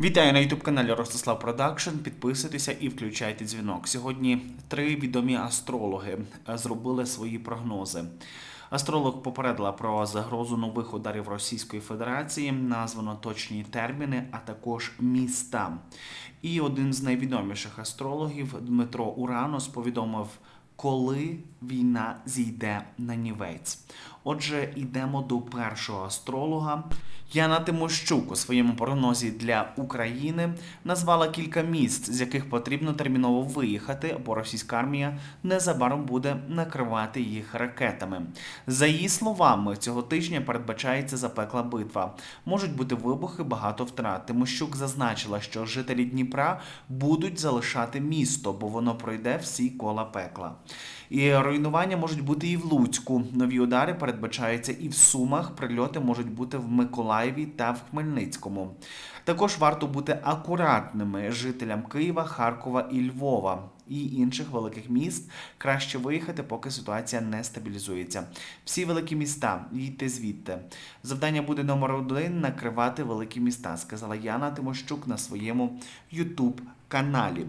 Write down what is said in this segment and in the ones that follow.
Вітаю на youtube каналі Ростислав Продакшн. Підписуйтеся і включайте дзвінок. Сьогодні три відомі астрологи е, зробили свої прогнози. Астролог попередила про загрозу нових ударів Російської Федерації, названо точні терміни, а також міста. І один з найвідоміших астрологів Дмитро Уранос повідомив, коли війна зійде на нівець. Отже, йдемо до першого астролога. Яна Тимощук у своєму прогнозі для України назвала кілька місць, з яких потрібно терміново виїхати, бо російська армія незабаром буде накривати їх ракетами. За її словами, цього тижня передбачається запекла битва. Можуть бути вибухи, багато втрат. Тимощук зазначила, що жителі Дніпра будуть залишати місто, бо воно пройде всі кола пекла. І руйнування можуть бути і в Луцьку. Нові удари передбачаються і в Сумах. Прильоти можуть бути в Миколаєві та в Хмельницькому. Також варто бути акуратними жителям Києва, Харкова і Львова. І інших великих міст краще виїхати, поки ситуація не стабілізується. Всі великі міста, їдьте звідти. Завдання буде номер один накривати великі міста, сказала Яна Тимощук на своєму Ютуб каналі.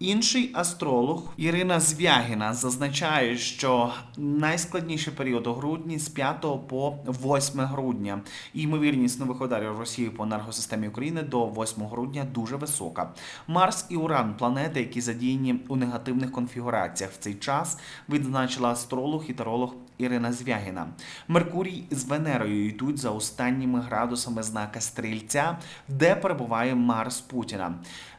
Інший астролог Ірина Звягіна зазначає, що найскладніший період у грудні з 5 по 8 грудня. Ймовірність нових ударів Росії по енергосистемі України до 8 грудня дуже висока. Марс і Уран планети, які задіяні у негативних конфігураціях в цей час, відзначила астролог і таролог Ірина Звягіна. Меркурій з Венерою йдуть за останніми градусами знака стрільця, де перебуває Марс Путіна.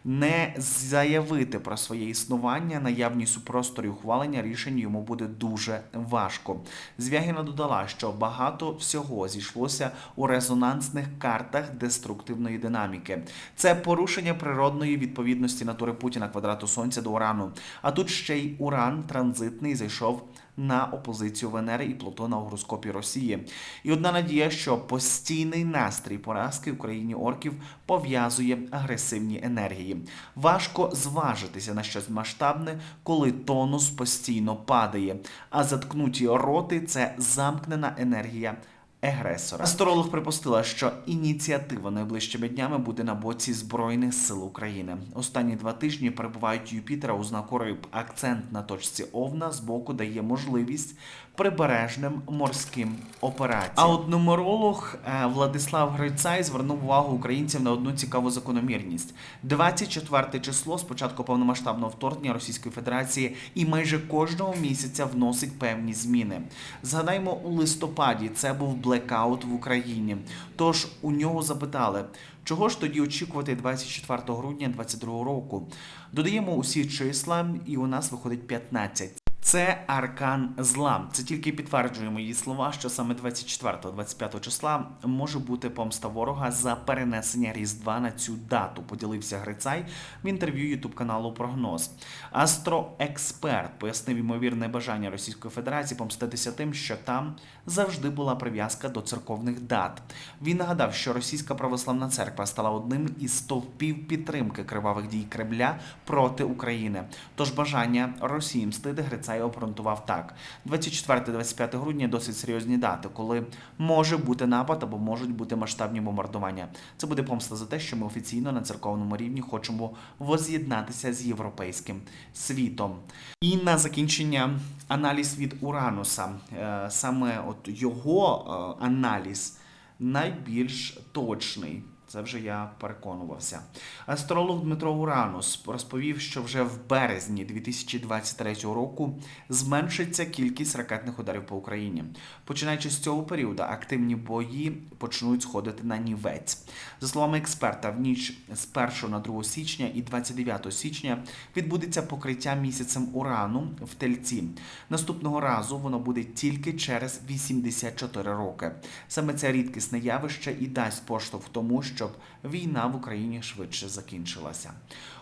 Не заявити про своє існування, наявність у просторі ухвалення рішень йому буде дуже важко. Звягіна додала, що багато всього зійшлося у резонансних картах деструктивної динаміки. Це порушення природної відповідності натури Путіна квадрату сонця до урану. А тут ще й уран транзитний зайшов на опозицію Венери і Плутона у гороскопі Росії. І одна надія, що постійний настрій поразки в країні орків пов'язує агресивні енергії. Важко зважитися на щось масштабне, коли тонус постійно падає, а заткнуті роти це замкнена енергія агресора. Астролог припустила, що ініціатива найближчими днями буде на боці Збройних сил України. Останні два тижні перебувають Юпітера у знаку риб. Акцент на точці Овна з боку дає можливість прибережним морським операціям. А от нумеролог е, Владислав Грицай звернув увагу українців на одну цікаву закономірність: 24 число з початку повномасштабного вторгнення Російської Федерації і майже кожного місяця вносить певні зміни. Згадаймо, у листопаді це був блекаут в Україні. Тож у нього запитали. Чого ж тоді очікувати 24 грудня 2022 року? Додаємо усі числа, і у нас виходить 15. Це аркан зла. Це тільки підтверджує мої слова, що саме 24-25 числа може бути помста ворога за перенесення Різдва на цю дату. Поділився Грицай в інтерв'ю Ютуб каналу Прогноз. Астроексперт пояснив ймовірне бажання Російської Федерації помститися тим, що там завжди була прив'язка до церковних дат. Він нагадав, що Російська православна церква стала одним із стовпів підтримки кривавих дій Кремля проти України. Тож бажання Росії мстити Грицай обґрунтував так: 24-25 грудня досить серйозні дати, коли може бути напад або можуть бути масштабні бомбардування. Це буде помста за те, що ми офіційно на церковному рівні хочемо воз'єднатися з європейським світом. І на закінчення аналіз від Урануса. Е, саме от його е, аналіз найбільш точний. Це вже я переконувався. Астролог Дмитро Уранус розповів, що вже в березні 2023 року зменшиться кількість ракетних ударів по Україні. Починаючи з цього періоду, активні бої почнуть сходити на нівець. За словами експерта, в ніч з 1 на 2 січня і 29 січня відбудеться покриття місяцем урану в тельці. Наступного разу воно буде тільки через 84 роки. Саме це рідкісне явище і дасть поштовх тому, що щоб війна в Україні швидше закінчилася.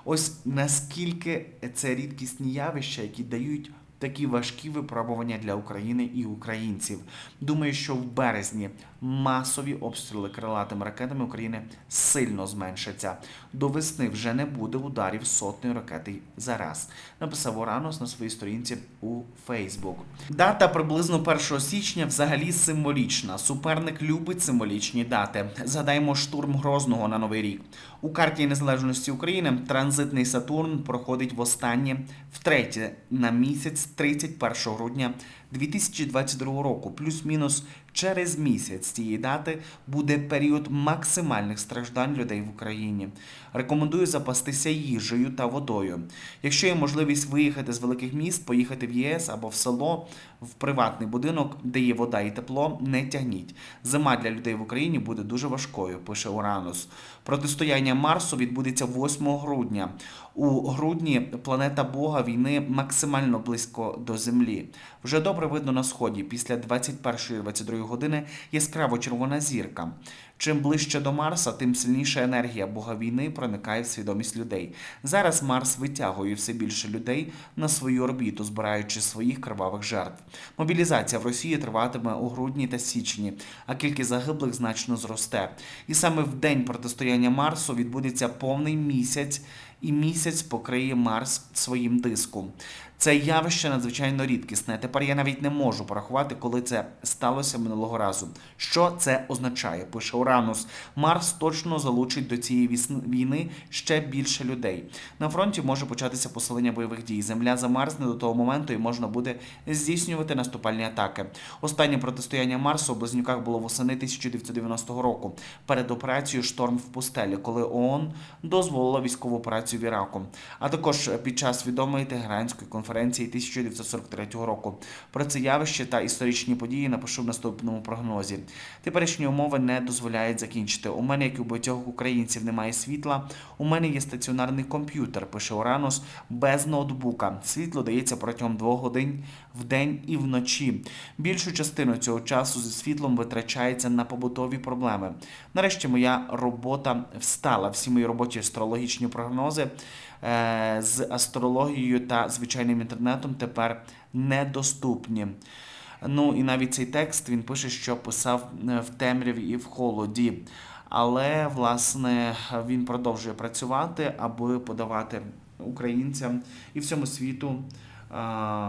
Ось наскільки це рідкісні явища, які дають такі важкі випробування для України і українців. Думаю, що в березні масові обстріли крилатими ракетами України сильно зменшаться. До весни вже не буде ударів сотні ракети за раз. Написав Уранус на своїй сторінці у Фейсбук. Дата приблизно 1 січня взагалі символічна. Суперник любить символічні дати. Згадаємо штурм Грозного на Новий рік. У карті незалежності України транзитний Сатурн проходить востаннє втретє на місяць 31 грудня 2022 року, плюс-мінус через місяць цієї дати буде період максимальних страждань людей в Україні. Рекомендую запастися їжею та водою. Якщо є можливість виїхати з великих міст, поїхати в ЄС або в село, в приватний будинок, де є вода і тепло, не тягніть. Зима для людей в Україні буде дуже важкою, пише Уранус. Протистояння Марсу відбудеться 8 грудня. У грудні планета Бога війни максимально близько до Землі. Вже добре видно на сході. Після 21-22 години яскраво червона зірка. Чим ближче до Марса, тим сильніша енергія Бога війни проникає в свідомість людей. Зараз Марс витягує все більше людей на свою орбіту, збираючи своїх кривавих жертв. Мобілізація в Росії триватиме у грудні та січні, а кількість загиблих значно зросте. І саме в день протистояння Марсу відбудеться повний місяць, і місяць покриє Марс своїм диском. Це явище надзвичайно рідкісне. Тепер я навіть не можу порахувати, коли це сталося минулого разу. Що це означає? Пише Уранус. Марс точно залучить до цієї війни ще більше людей. На фронті може початися посилення бойових дій. Земля замерзне до того моменту і можна буде здійснювати наступальні атаки. Останнє протистояння Марсу у Близнюках було восени 1990 року перед операцією Шторм в пустелі, коли ООН дозволила військову операцію в Іраку, а також під час відомої Тегеранської конференції 1943 року. Про це явище та історичні події напишу в наступному прогнозі. Теперішні умови не дозволяють закінчити. У мене, як і у багатьох українців, немає світла. У мене є стаціонарний комп'ютер, пише Уранус, без ноутбука. Світло дається протягом двох годин в день і вночі. Більшу частину цього часу зі світлом витрачається на побутові проблеми. Нарешті моя робота встала. Всі мої робочі астрологічні прогнози е, з астрологією та звичайним інтернетом тепер недоступні. Ну і навіть цей текст він пише, що писав е, в темряві і в холоді. Але власне він продовжує працювати, аби подавати українцям і всьому світу.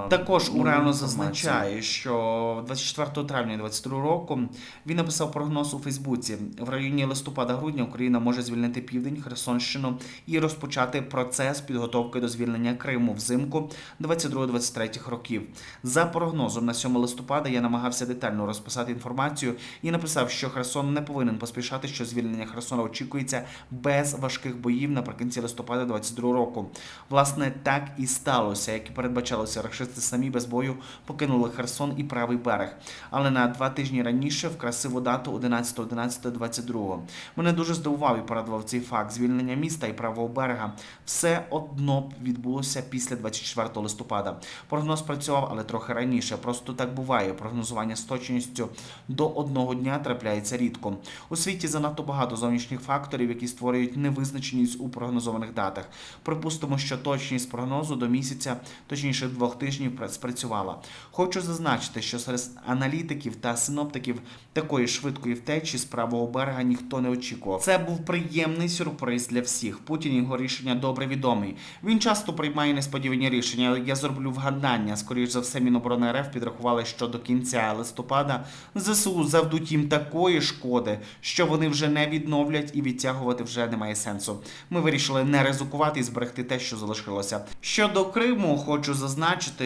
Також Урано зазначає, що 24 травня 2022 року він написав прогноз у Фейсбуці. В районі листопада-грудня Україна може звільнити південь, Херсонщину і розпочати процес підготовки до звільнення Криму взимку 22-23 років. За прогнозом на 7 листопада я намагався детально розписати інформацію і написав, що Херсон не повинен поспішати, що звільнення Херсона очікується без важких боїв наприкінці листопада 22 року. Власне, так і сталося, як і передбачалося. Рашисти самі без бою покинули Херсон і правий берег. Але на два тижні раніше в красиву дату 11.11.22. Мене дуже здивував і порадував цей факт. Звільнення міста і правого берега все одно відбулося після 24 листопада. Прогноз працював, але трохи раніше. Просто так буває. Прогнозування з точністю до одного дня трапляється рідко. У світі занадто багато зовнішніх факторів, які створюють невизначеність у прогнозованих датах. Припустимо, що точність прогнозу до місяця, точніше двох тижнів, спрацювала. Хочу зазначити, що серед аналітиків та синоптиків такої швидкої втечі з правого берега ніхто не очікував. Це був приємний сюрприз для всіх. Путін його рішення добре відомий. Він часто приймає несподівані рішення. Я зроблю вгадання. Скоріш за все, Міноборони РФ підрахували, що до кінця листопада ЗСУ завдуть їм такої шкоди, що вони вже не відновлять і відтягувати вже немає сенсу. Ми вирішили не ризикувати і зберегти те, що залишилося. Щодо Криму, хочу зазначити,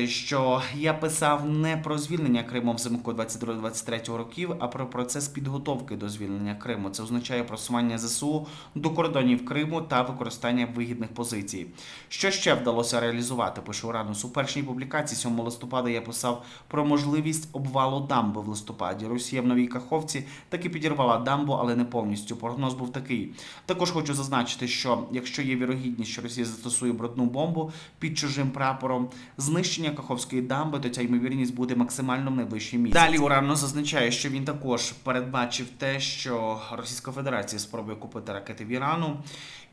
що я писав не про звільнення Криму взимку 22-23 років, а про процес підготовки до звільнення Криму. Це означає просування ЗСУ до кордонів Криму та використання вигідних позицій. Що ще вдалося реалізувати? Пише Уранус. У першій публікації 7 листопада я писав про можливість обвалу дамби в листопаді. Росія в новій Каховці таки підірвала дамбу, але не повністю. Прогноз був такий. Також хочу зазначити, що якщо є вірогідність, що Росія застосує брудну бомбу під чужим прапором, знищення Каховської дамби, то ця ймовірність буде максимально в найближчі місяці. Далі Урано зазначає, що він також передбачив те, що Російська Федерація спробує купити ракети в Ірану.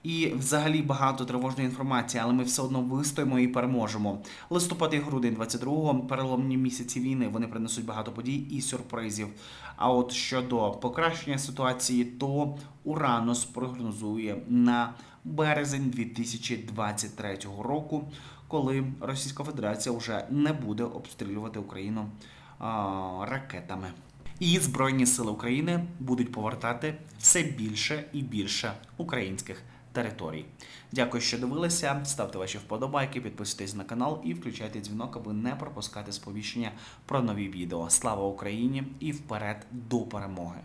І взагалі багато тривожної інформації, але ми все одно вистоїмо і переможемо. Листопад і грудень 22-го, переломні місяці війни, вони принесуть багато подій і сюрпризів. А от щодо покращення ситуації, то Уранус прогнозує на березень 2023 року, коли Російська Федерація вже не буде обстрілювати Україну ракетами. І Збройні сили України будуть повертати все більше і більше українських територій. Дякую, що дивилися. Ставте ваші вподобайки, підписуйтесь на канал і включайте дзвінок, аби не пропускати сповіщення про нові відео. Слава Україні і вперед до перемоги!